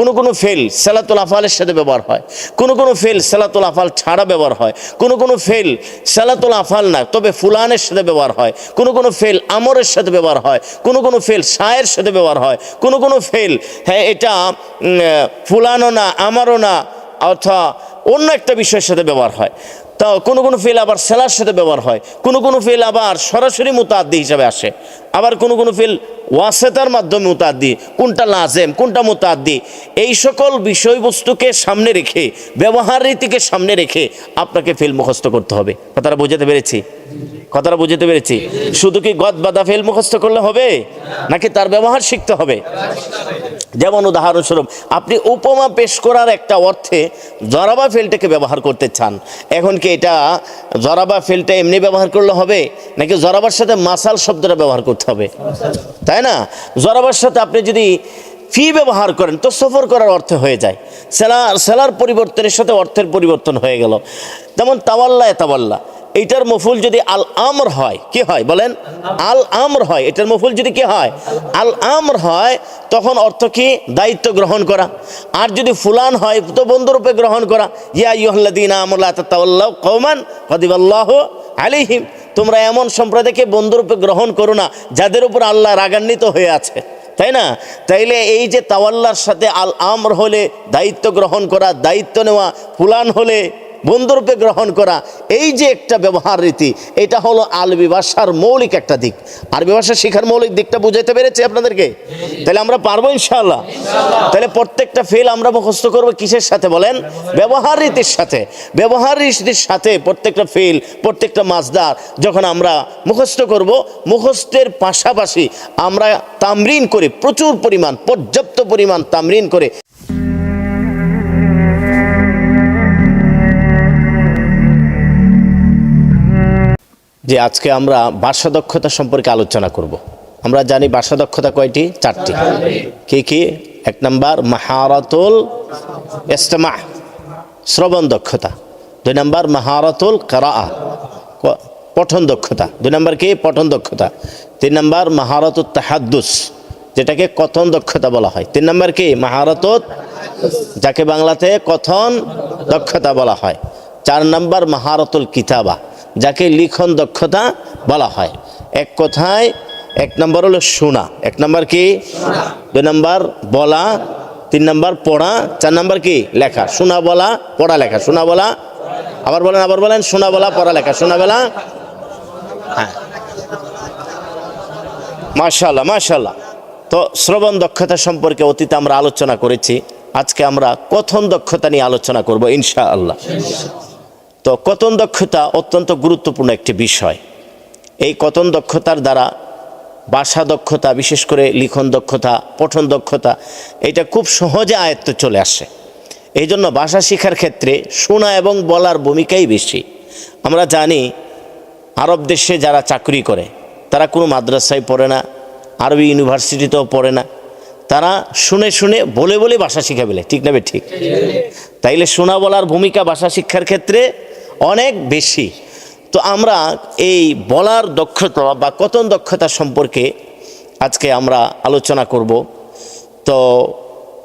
কোনো কোনো ফেল সালাতুল আফালের সাথে ব্যবহার হয়। কোনো কোনো ফেল সালাতুল আফাল ছাড়া ব্যবহার হয়। কোনো কোনো ফেল সালাতুল আফাল না, তবে ফুলানের সাথে ব্যবহার হয়। কোনো কোনো ফেল আমরের সাথে ব্যবহার হয়। কোনো কোনো ফেল সায়ের সাথে ব্যবহার হয়। কোনো কোনো ফেল হ্যাঁ এটা ফুলানো না, আমারও না অর্থাৎ অন্য একটা বিষয়ের সাথে ব্যবহার হয়। তা কোনো কোনো ফেল আবার সেলার সাথে ব্যবহার হয়। কোনো কোনো ফেল আবার সরাসরি মুতাদ্দি হিসাবে আসে। আবার কোনো কোনো ফেল ওয়াসেতার মাধ্যমে মুতাদ্দি কোনটা লাজেম, কোনটা মুতাদ্দি এই সকল বিষয়বস্তুকে সামনে রেখে, ব্যবহার রীতিকে সামনে রেখে আপনাকে ফেল মুখস্থ করতে হবে। তারা বোঝাতে পেরেছি? কথাটা বুঝতে পেরেছি। শুধু কি গদ বাদা ফেল মুখস্থ করলে হবে? নাকি তার ব্যবহার শিখতে হবে? যেমন উদাহরণস্বরূপ, আপনি উপমা পেশ করার একটা অর্থে জরাবা ফেলটাকে ব্যবহার করতে চান। এখন কি এটা জরাবা ফেলটা এমনি ব্যবহার করলে হবে? নাকি জরাবার সাথে মাসাল শব্দটা ব্যবহার করতে হবে? তাই না? জরাবার সাথে আপনি যদি ফি ব্যবহার করেন, তো সফর করার অর্থে হয়ে যায়। সেলার সেলার পরিবর্তনের সাথে অর্থের পরিবর্তন হয়ে গেল। যেমন তাওয়াল্লা তাওয়াল্লা। এইটার মফুল যদি আল আমর হয়, কি হয় বলেন? আল আমর হয়, এটার মফুল যদি কি হয়? আল আমর হয়, তখন অর্থ কি? দায়িত্ব গ্রহণ করা। আর যদি ফুলান হয়, তো বন্ধুরূপে গ্রহণ করা। ইয়া ইহল্লাদিন আমল্লাহ তাল্লাহ কৌমান কদিবাল্লাহ আলিহিম তোমরা এমন সম্প্রদায়কে বন্ধুরূপে গ্রহণ করো না, যাদের উপর আল্লাহ রাগান্বিত হয়ে আছে। তাই না? তাইলে এই যে তাওয়াল্লার সাথে আল আমর হলে দায়িত্ব গ্রহণ করা, দায়িত্ব নেওয়া, ফুলান হলে বন্ধুরূপে গ্রহণ করা এই যে একটা ব্যবহার রীতি এটা হলো আরবি ভাষার মৌলিক একটা দিক। আরবি ভাষা শেখার মৌলিক দিকটা বুঝাইতে পেরেছি আপনাদেরকে? তাহলে আমরা পারব ইনশাআল্লাহ। তাহলে প্রত্যেকটা ফেল আমরা মুখস্থ করব কিসের সাথে বলেন? ব্যবহার রীতির সাথে। ব্যবহার রীতির সাথে প্রত্যেকটা ফেল প্রত্যেকটা মাছদার যখন আমরা মুখস্থ করব মুখস্থের পাশাপাশি আমরা তামরিন করে প্রচুর পরিমাণ পর্যাপ্ত পরিমাণ তামরিন করে যে আজকে আমরা ভাষা দক্ষতা সম্পর্কে আলোচনা করব। আমরা জানি ভাষা দক্ষতা কয়টি? চারটি। কি কি? এক নম্বর, মাহারাতুল ইস্তেমা, শ্রবণ দক্ষতা। দুই নম্বর, মাহারাতুল কারা পঠন দক্ষতা। দুই নম্বর কি? পঠন দক্ষতা। তিন নম্বর মাহারাতুল তাহাদ্দুস, যেটাকে কথন দক্ষতা বলা হয়। তিন নম্বর কি? মাহারাতুত, যাকে বাংলাতে কথন দক্ষতা বলা হয়। চার নম্বর, মাহারাতুল কিতাবা যাকে লিখন দক্ষতা বলা হয়। এক কথায়, এক নম্বর হলো শোনা। এক নম্বর কি? দুই নম্বর বলা। তিন নম্বর পড়া। চার নম্বর কি? লেখা। শোনা বলা, পড়া লেখা। শোনা বলা। আবার বলেন আবার বলেন, শোনা বলা, পড়া লেখা। শোনা বলা? হ্যাঁ। মাশাল্লাহ মাশাল্লাহ তো শ্রবণ দক্ষতা সম্পর্কে অতীতে আমরা আলোচনা করেছি। আজকে আমরা কথন দক্ষতা নিয়ে আলোচনা করব ইনশা আল্লাহ তো কথন দক্ষতা অত্যন্ত গুরুত্বপূর্ণ একটি বিষয়। এই কথন দক্ষতার দ্বারা ভাষা দক্ষতা, বিশেষ করে লিখন দক্ষতা, পঠন দক্ষতা, এটা খুব সহজে আয়ত্ত চলে আসে। এই জন্য ভাষা শেখার ক্ষেত্রে শোনা এবং বলার ভূমিকাই বেশি। আমরা জানি, আরব দেশে যারা চাকরি করে, তারা কোনো মাদ্রাসায় পড়ে না, আরবি ইউনিভার্সিটিতেও পড়ে না। তারা শুনে শুনে বলে বলে ভাষা শিখা ফেলে, ঠিক না ঠিক? তাইলে শোনা বলার ভূমিকা ভাষা শিক্ষার ক্ষেত্রে অনেক বেশি। তো আমরা এই বলার দক্ষতা বা কথন দক্ষতা সম্পর্কে আজকে আমরা আলোচনা করব। তো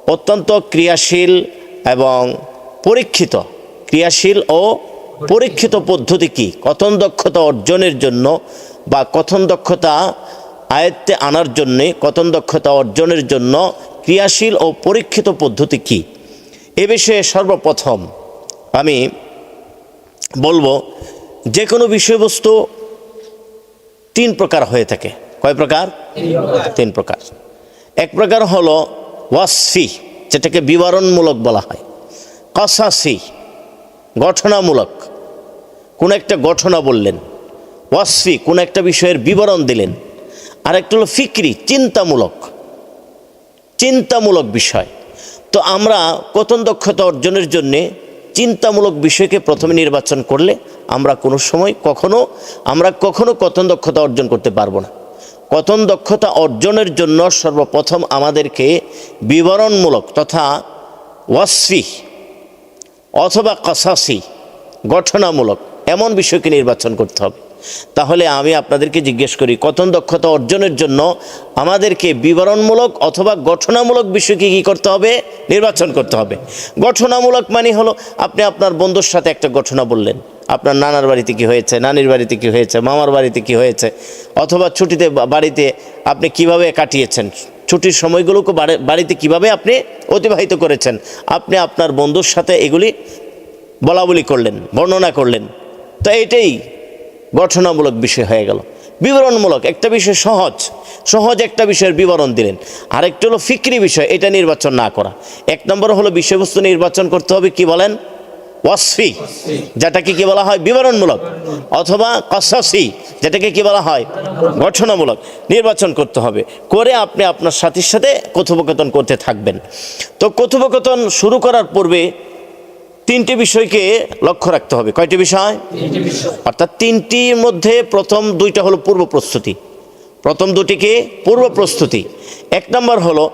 অত্যন্ত ক্রিয়াশীল এবং পরীক্ষিত। ক্রিয়াশীল ও পরীক্ষিত পদ্ধতি কি? কথন দক্ষতা অর্জনের জন্য বা কথন দক্ষতা আয়ত্তে আনার জন্যে, কথন দক্ষতা অর্জনের জন্য ক্রিয়াশীল ও পরীক্ষিত পদ্ধতি কি? এ বিষয়ে সর্বপ্রথম আমি বলব যে কোনো বিষয়বস্তু তিন প্রকার হয়ে থাকে। কয় প্রকার? তিন প্রকার। এক প্রকার হলো ওয়াসফি, যেটাকে বিবরণমূলক বলা হয়। কসাসি, গঠনামূলক। কোন একটা ঘটনা বললেন। ওয়াসফি, কোন একটা বিষয়ের বিবরণ দিলেন। আর একটা হলো ফিক্রি, চিন্তামূলক। চিন্তামূলক বিষয়। তো আমরা কথন দক্ষতা অর্জনের জন্যে চিন্তামূলক বিষয়কে প্রথমে নির্বাচন করলে আমরা কোনো সময় কখনো, আমরা কখনো কথন দক্ষতা অর্জন করতে পারব না। কথন দক্ষতা অর্জনের জন্য সর্বপ্রথম আমাদেরকে বিবরণমূলক তথা ওয়াসফি অথবা কসাসি গঠনামূলক এমন বিষয়কে নির্বাচন করতে হবে। তাহলে আমি আপনাদেরকে জিজ্ঞেস করি, কথন দক্ষতা অর্জনের জন্য আমাদেরকে বিবরণমূলক অথবা গঠনামূলক বিষয়কে কী করতে হবে? নির্বাচন করতে হবে। গঠনামূলক মানে হলো, আপনি আপনার বন্ধুর সাথে একটা ঘটনা বললেন। আপনার নানার বাড়িতে কি হয়েছে? নানির বাড়িতে কি হয়েছে? মামার বাড়িতে কি হয়েছে? অথবা ছুটিতে বাড়িতে আপনি কীভাবে কাটিয়েছেন? ছুটির সময়গুলোকে বাড়িতে কীভাবে আপনি অতিবাহিত করেছেন? আপনি আপনার বন্ধুর সাথে এগুলি বলা বলি করলেন, বর্ণনা করলেন। তো এটাই গঠনামূলক বিষয় হয়ে গেল। বিবরণমূলক, একটা বিষয় সহজ। সহজ একটা বিষয়ের বিবরণ দিলেন। আরেকটা হলো ফিক্রি বিষয়, এটা নির্বাচন না করা। এক নম্বর হলো বিষয়বস্তু নির্বাচন করতে হবে, কি বলেন? ওয়াসফি, যেটাকে কি বলা হয়? বিবরণমূলক। অথবা কসাসি যেটাকে কি বলা হয়? গঠনামূলক। নির্বাচন করতে হবে। করে আপনি আপনার সাথীর সাথে কথোপকথন করতে থাকবেন। তো কথোপকথন শুরু করার পূর্বে তিনটি বিষয়কে লক্ষ্য রাখতে হবে। কয়টি বিষয়? অর্থাৎ তিনটির মধ্যে প্রথম দুইটা হলো পূর্ব প্রস্তুতি। প্রথম দুটিকে পূর্ব প্রস্তুতি। এক নম্বর হলো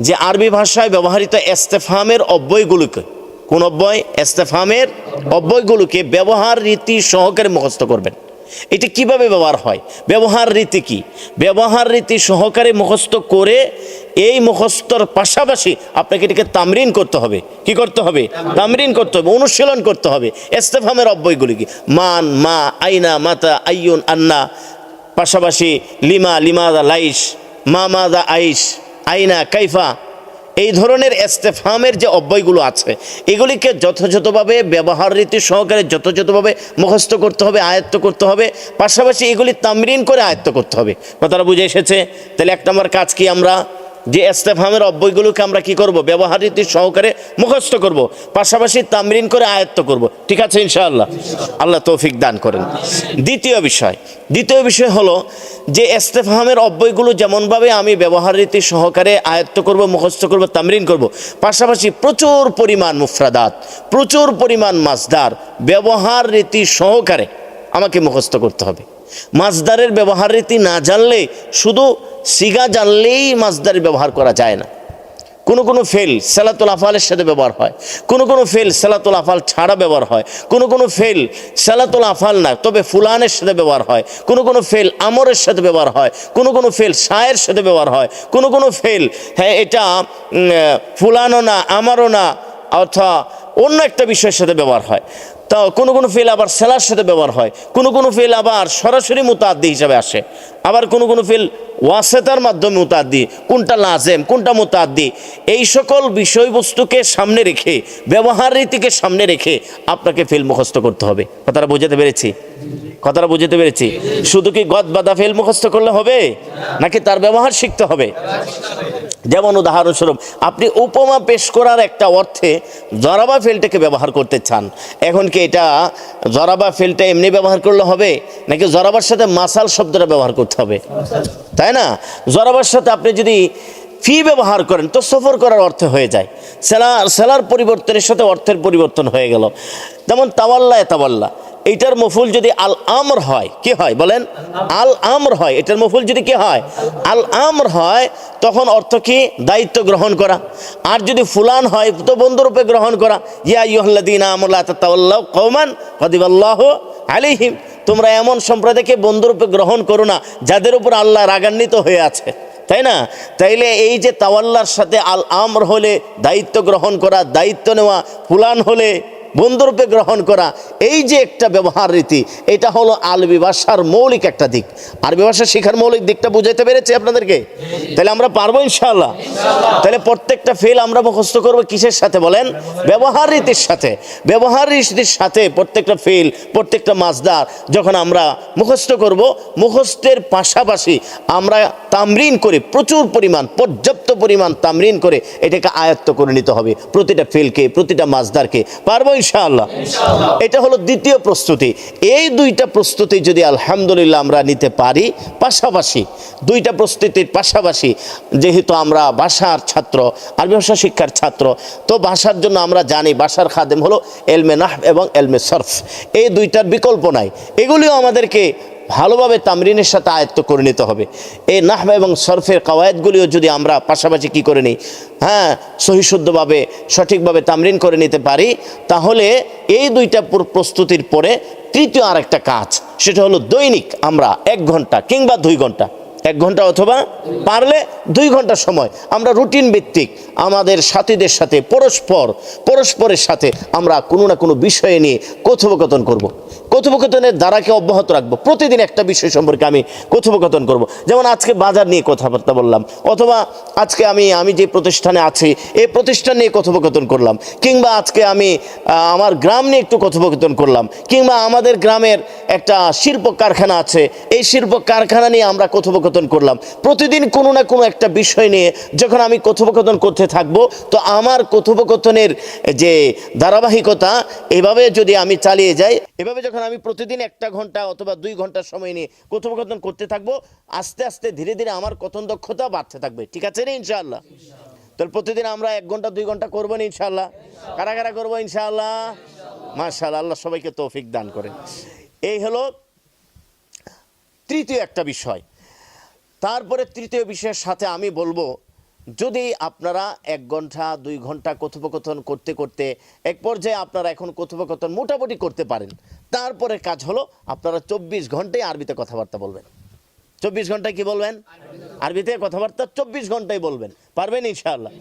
যে আরবি ভাষায় ব্যবহৃত এস্তেফামের অব্যয়গুলোকে কোন অব্যয়? এস্তেফামের অব্যয়গুলোকে ব্যবহার রীতি সহকারে মুখস্থ করবেন। এটা কীভাবে ব্যবহার হয়? ব্যবহার রীতি কি? ব্যবহার রীতি সহকারে মুখস্থ করে এই মুখস্থর পাশাপাশি আপনাকে এটাকে তামরিন করতে হবে। কি করতে হবে? তামরিন। করতে হবে অনুশীলন করতে হবে। এস্তেফামের অব্যয়গুলি কি? মান মা আইনা মাতা আইয়ুন আন্না। পাশাপাশি লিমা লিমাদা লাইশ মা মাদা আইস আইনা কাইফা। এই ধরনের এস্তেফামের যে অব্যয়গুলো আছে, এগুলিকে যথাযথভাবে ব্যবহার রীতি সহকারে যথাযথভাবে মুখস্থ করতে হবে, আয়ত্ত করতে হবে। পাশাপাশি এগুলি তামরিন করে আয়ত্ত করতে হবে। কথাটা বুঝে এসেছে? তাহলে এক নম্বর কাজ কি আমরা যে এস্তেফামের অব্যয়গুলোকে আমরা কি করব? ব্যবহার রীতি সহকারে মুখস্থ করব। পাশাপাশি তামরিন করে আয়ত্ত করব। ঠিক আছে, ইনশাআল্লাহ? আল্লাহ তৌফিক দান করেন। দ্বিতীয় বিষয়। দ্বিতীয় বিষয় হলো যে এস্তেফামের অব্যয়গুলো যেমনভাবে আমি ব্যবহার রীতি সহকারে আয়ত্ত করব, মুখস্থ করব, তামরিন করব, পাশাপাশি প্রচুর পরিমাণ মুফরাদাত, প্রচুর পরিমাণ মাসদার ব্যবহার রীতি সহকারে আমাকে মুখস্থ করতে হবে। মাছদারের ব্যবহার রীতি না জানলে শুধু সিগা জানলেই মাছদারের ব্যবহার করা যায় না। কোনো কোনো ফেল সালাতুল আফালের সাথে ব্যবহার হয়। কোনো কোনো ফেল সালাতুল আফাল ছাড়া ব্যবহার হয়। কোনো কোনো ফেল সালাতুল আফাল না, তবে ফুলানের সাথে ব্যবহার হয়। কোনো কোনো ফেল আমরের সাথে ব্যবহার হয়। কোনো কোনো ফেল সায়ের সাথে ব্যবহার হয়। কোনো কোনো ফেল হ্যাঁ এটা ফুলানো না, আমারও না অর্থাৎ অন্য একটা বিষয়ের সাথে ব্যবহার হয়। তা কোনো কোনো ফেল আবার সেলার সাথে ব্যবহার হয়। কোনো কোনো ফেল আবার সরাসরি মুতাদ্দি হিসাবে আসে। আবার কোনো কোনো ফেল ওয়াসেতার মাধ্যমে মুতাদ্দি কোনটা লাজেম, কোনটা মুতাদ্দি এই সকল বিষয়বস্তুকে সামনে রেখে, ব্যবহার রীতিকে সামনে রেখে আপনাকে ফেল মুখস্থ করতে হবে। কথাটা বোঝাতে পেরেছি? কথাটা বুঝতে পেরেছি। শুধু কি গদ বাদা ফেল মুখস্থ করলে হবে? নাকি তার ব্যবহার শিখতে হবে? যেমন উদাহরণস্বরূপ, আপনি উপমা পেশ করার একটা অর্থে জরাবা ফেলটাকে ব্যবহার করতে চান। এখন কি এটা জরাবা ফেলটা এমনি ব্যবহার করলে হবে? নাকি জরাবার সাথে মাসাল শব্দটা ব্যবহার করতে হবে? তাই না? জরাবার সাথে আপনি যদি ফি ব্যবহার করেন, তো সফর করার অর্থে হয়ে যায়। সেলার সেলার পরিবর্তনের সাথে অর্থের পরিবর্তন হয়ে গেল। যেমন তাওয়াল্লা তাওয়াল্লা। এইটার মফুল যদি আল আমর হয়, কি হয় বলেন? আল আমর হয়, এটার মফুল যদি কি হয়? আল আমর হয়, তখন অর্থ কি? দায়িত্ব গ্রহণ করা। আর যদি ফুলান হয়, তো বন্ধুরূপে গ্রহণ করা। ইয়া তাল্লাহ কৌমান কদিবাল্লাহ আলিহিম তোমরা এমন সম্প্রদায়কে বন্ধুরূপে গ্রহণ করো না, যাদের উপর আল্লাহ রাগান্বিত হয়ে আছে। তাই না? তাইলে এই যে তাওয়াল্লার সাথে আল আমর হলে দায়িত্ব গ্রহণ করা, দায়িত্ব নেওয়া, ফুলান হলে বন্ধুরূপে গ্রহণ করা, এই যে একটা ব্যবহার রীতি, এটা হলো আরবি ভাষার মৌলিক একটা দিক। আরবি ভাষা শেখার মৌলিক দিকটা বুঝাইতে পেরেছি আপনাদেরকে? তাহলে আমরা পারব ইনশাআল্লাহ। তাহলে প্রত্যেকটা ফেল আমরা মুখস্থ করব কিসের সাথে বলেন? ব্যবহার রীতির সাথে। ব্যবহার রীতির সাথে প্রত্যেকটা ফেল, প্রত্যেকটা মাছদার যখন আমরা মুখস্থ করব, মুখস্থের পাশাপাশি আমরা তামরিন করে প্রচুর পরিমাণ পর্যাপ্ত পরিমাণ তামরিন করে এটাকে আয়ত্ত করে নিতে হবে। প্রতিটা ফেলকে প্রতিটা মাছদারকে। পারব ইনশাআল্লাহ? এটা হলো দ্বিতীয় প্রস্তুতি। এই দুইটা প্রস্তুতি যদি আলহামদুলিল্লাহ আমরা নিতে পারি পাশাপাশি দুইটা প্রস্তুতির পাশাপাশি যেহেতু আমরা ভাষার ছাত্র আরবি ভাষা শিক্ষার ছাত্র তো ভাষার জন্য আমরা জানি ভাষার খাদেম হলো এলমে নাহ এবং এলমে সরফ। এই দুইটার বিকল্প নাই। এগুলিও আমাদেরকে ভালোভাবে তামরিনের সাথে আয়ত্ত করে নিতে হবে। এই নাহবা এবং সরফের কাওয়ায়তগুলিও যদি আমরা পাশাপাশি কি করে নিই? হ্যাঁ সহিশুদ্ধভাবে, সঠিকভাবে তামরিন করে নিতে পারি, তাহলে এই দুইটা প্রস্তুতির পরে তৃতীয় আরেকটা কাজ, সেটা হলো দৈনিক আমরা এক ঘণ্টা কিংবা দুই ঘণ্টা। এক ঘণ্টা অথবা পারলে দুই ঘণ্টা সময়। আমরা রুটিন ভিত্তিক আমাদের সাথীদের সাথে পরস্পর, পরস্পরের সাথে আমরা কোনো না কোনো বিষয়ে নিয়ে কথোপকথন করব। কথোপকথনের দ্বারাকে অব্যাহত রাখব প্রতিদিন একটা বিষয় সম্পর্কে আমি কথোপকথন করব। যেমন আজকে বাজার নিয়ে কথাবার্তা বললাম, অথবা আজকে আমি আমি যে প্রতিষ্ঠানে আছি, এই প্রতিষ্ঠান নিয়ে কথোপকথন করলাম, কিংবা আজকে আমি আমার গ্রাম নিয়ে একটু কথোপকথন করলাম, কিংবা আমাদের গ্রামের একটা শিল্প কারখানা আছে, এই শিল্প কারখানা নিয়ে আমরা কথোপকথন করলাম প্রতিদিন কোনো না কোনো একটা বিষয় নিয়ে যখন আমি কথোপকথন করতে থাকব, তো আমার কথোপকথনের যে ধারাবাহিকতা, এভাবে যদি আমি চালিয়ে যাই, এভাবে যখন আমি প্রতিদিন একটা ঘণ্টা অথবা দুই ঘণ্টা সময় নিয়ে কথোপকথন করতে থাকব। আস্তে আস্তে ধীরে ধীরে আমার কথন দক্ষতা বাড়তে থাকবে। ঠিক আছে না ইনশাআল্লাহ? তাহলে প্রতিদিন আমরা এক ঘণ্টা, দুই ঘণ্টা করব না ইনশাআল্লাহ? কারা কারা করব ইনশাআল্লাহ? মাশাআল্লাহ, আল্লাহ সবাইকে তৌফিক দান করেন। এই হলো তৃতীয় একটা বিষয়। তারপরে তৃতীয় বিষয়ের সাথে আমি বলব যদি আপনারা এক ঘণ্টা, দুই ঘণ্টা কথোপকথন করতে করতে এক পর্যায়ে আপনারা এখন কথোপকথন মোটামুটি করতে পারেন তারপরে কাজ হলো আপনারা চব্বিশ ঘন্টায় আরবিতে কথাবার্তা বলবেন। চব্বিশ ঘন্টায় কি বলবেন? আরবিতে কথাবার্তা চব্বিশ ঘন্টায় বলবেন। পারবেন ইনশাআল্লাহ?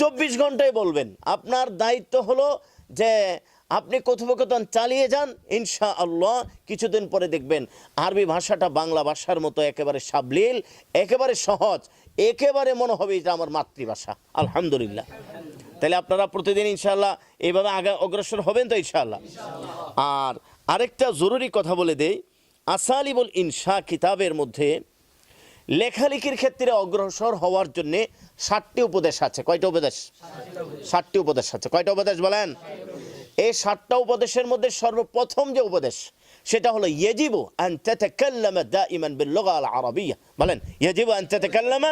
চব্বিশ ঘন্টায় বলবেন। আপনার দায়িত্ব হলো যে আপনি কথোপকথন চালিয়ে যান ইনশা আল্লাহ কিছুদিন পরে দেখবেন আরবি ভাষাটা বাংলা ভাষার মতো একেবারে সাবলীল, একেবারে সহজ একেবারে মনে হবে এটা আমার মাতৃভাষা। আলহামদুলিল্লাহ। তাহলে আপনারা প্রতিদিন ইনশাল্লাহ এইভাবে আগে অগ্রসর হবেন তো ইনশাল্লাহ আর আরেকটা জরুরি কথা বলে দেই, আসালিবুল ইনশা কিতাবের মধ্যে লেখালেখির ক্ষেত্রে অগ্রসর হওয়ার জন্যে ষাটটি উপদেশ আছে। কয়টা উপদেশ? ষাটটি উপদেশ আছে। কয়টা উপদেশ বলেন? এই ষাটটা উপদেশের মধ্যে সর্বপ্রথম যে উপদেশ সেটা হলো ইয়েজিবু আন তাতাকাল্লামা দাইমান বিল লুগা আল আরাবিয়া বলেন ইয়েজিবু আন তাতাকাল্লামা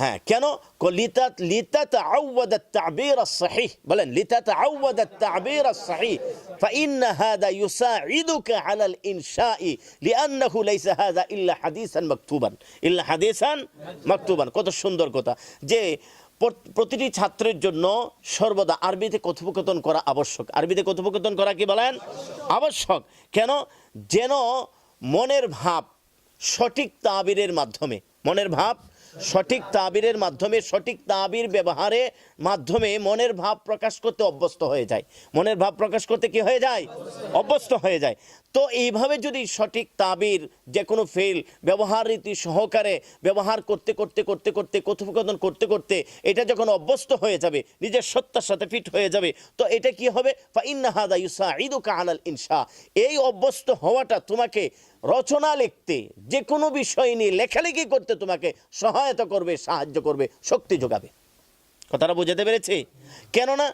হ্যাঁ কেন লিতাত লিতাত আউয়াদ التعبير الصحيح বলেন লিতাত আউয়াদ التعبير الصحيح فإن هذا يساعدك على الإنشاء لأنه ليس هذا إلا حديثا مكتوبا إلا حديثا مكتوبا কত সুন্দর কথা যে প্র- প্রতিটি ছাত্রের জন্য সর্বদা আরবিতে কথোপকথন করা আবশ্যক। আরবিতে কথোপকথন করা কি বলেন? আবশ্যক। কেন? যেন মনের ভাব সঠিক তাবিরের মাধ্যমে, মনের ভাব সঠিক তাবিরের মাধ্যমে, সঠিক তাবির ব্যবহারে মাধ্যমে মনের ভাব প্রকাশ করতে অভ্যস্ত হয়ে যায়। মনের ভাব প্রকাশ করতে কি হয়ে যায়? অভ্যস্ত হয়ে যায়। তো এইভাবে যদি সঠিক তাবির যে কোনো ফেল, ব্যবহার রীতি সহকারে ব্যবহার করতে করতে করতে করতে, কথোপকথন করতে করতে এটা যখন অভ্যস্ত হয়ে যাবে, নিজের সত্তার সাথে ফিট হয়ে যাবে, তো এটা কি হবে? ফাইন্না হাদা ইউসা ইদুকা আলাল ইনসা এই অভ্যস্ত হওয়াটা তোমাকে রচনা লিখতে যে কোনো বিষয় নিয়ে লেখালেখি করতে তোমাকে সহায়তা করবে, সাহায্য করবে, শক্তি যোগাবে। কথাটা বুঝাতে পেরেছি? কেননা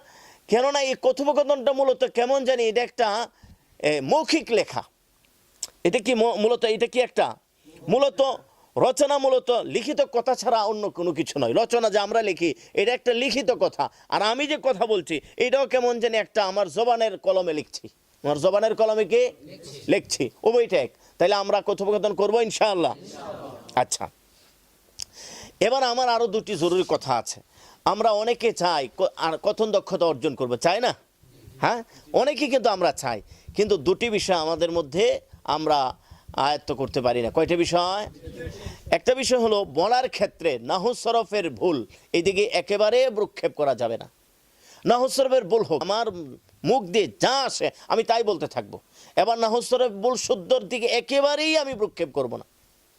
কেননা এই কথোপকথনটা মূলত কেমন জানি, এটা একটা মৌখিক লেখা। এটা কি মূলত, এটা কি একটা? মূলত রচনা মূলত লিখিত কথা ছাড়া অন্য কোনো কিছু নয়। রচনা যে আমরা লিখি, এটা একটা লিখিত কথা। আর আমি যে কথা বলছি, এটাও কেমন জানি একটা আমার জবানের কলমে লিখছি। আমার জবানের কলমে কি? লিখছি। উভয়টা এক। তাহলে আমরা কথোপকথন করব ইনশাআল্লাহ। আচ্ছা। এবার আমার আরও দুটি জরুরি কথা আছে। আমরা অনেকে চাই আর কথন দক্ষতা অর্জন করব, চাই না? হ্যাঁ? অনেকে কিন্তু আমরা চাই, কিন্তু দুটি বিষয় আমাদের মধ্যে আমরা আয়ত্ত করতে পারি না। কয়টা বিষয়? একটা বিষয় হলো, বলার ক্ষেত্রে নাহুসরফের ভুল এদিকে একেবারে ভ্রুক্ষেপ করা যাবে না। নাহসরফের ভুল হোক, আমার মুখ দিয়ে যা আসে, আমি তাই বলতে থাকব। এবার নাহসরফ ভুল শুদ্ধর দিকে একেবারেই আমি ভ্রুক্ষেপ করব না।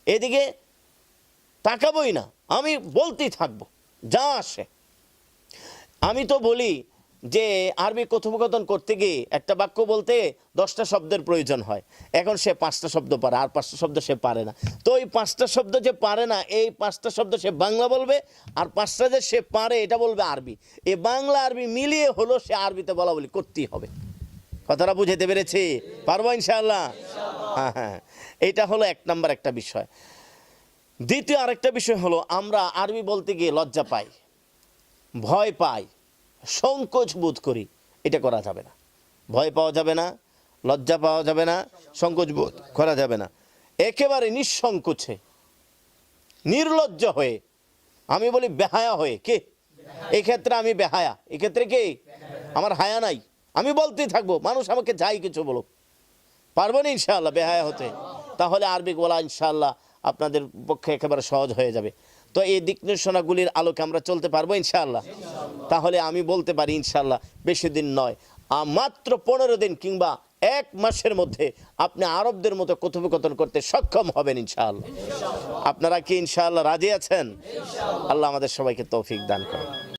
এদিকে তাকাবই না। আমি বলতেই থাকব, যা আসে। আমি তো বলি যে, আরবি কথোপকথন করতে গিয়ে একটা বাক্য বলতে দশটা শব্দের প্রয়োজন হয়। এখন সে পাঁচটা শব্দ পারে, আর পাঁচটা শব্দ সে পারে না। তো এই পাঁচটা শব্দ যে পারে না, এই পাঁচটা শব্দ সে বাংলা বলবে, আর পাঁচটা যে সে পারে, এটা বলবে আরবি। এ বাংলা আরবি মিলিয়ে হলো সে আরবিতে বলা বলি, করতেই হবে। কথাটা বুঝাতে পেরেছি? পারব ইনশাআল্লাহ? হ্যাঁ হ্যাঁ। এটা হলো এক নাম্বার একটা বিষয়। দ্বিতীয় আরেকটা বিষয় হলো, আমরা আরবি বলতে গিয়ে লজ্জা পাই, ভয় পাই, সংকোচ বোধ করি, এটা করা যাবে না। ভয় পাওয়া যাবে না, লজ্জা পাওয়া যাবে না, সংকোচ বোধ করা যাবে না। একেবারে নিঃসংকোচে, নির্লজ্জ হয়ে, আমি বলি বেহায়া হয়ে, কে? এক্ষেত্রে আমি বেহায়া, এক্ষেত্রে কে? আমার হায়া নাই, আমি বলতেই থাকব, মানুষ আমাকে যাই কিছু বলো পারব না ইনশাআল্লাহ বেহায়া হতে। তাহলে আরবি বলা ইনশাআল্লাহ আপনাদের পক্ষে একেবারে সহজ হয়ে যাবে। তো এই দিক নির্দেশনাগুলির আলোকে আমরা চলতে পারব ইনশাআল্লাহ। তাহলে আমি বলতে পারি ইনশাআল্লাহ, বেশি দিন নয় মাত্র পনেরো দিন কিংবা এক মাসের মধ্যে আপনি আরবদের মতো কথোপকথন করতে সক্ষম হবেন ইনশাআল্লাহ। আপনারা কি ইনশাআল্লাহ রাজি আছেন? আল্লাহ আমাদের সবাইকে তৌফিক দান করেন।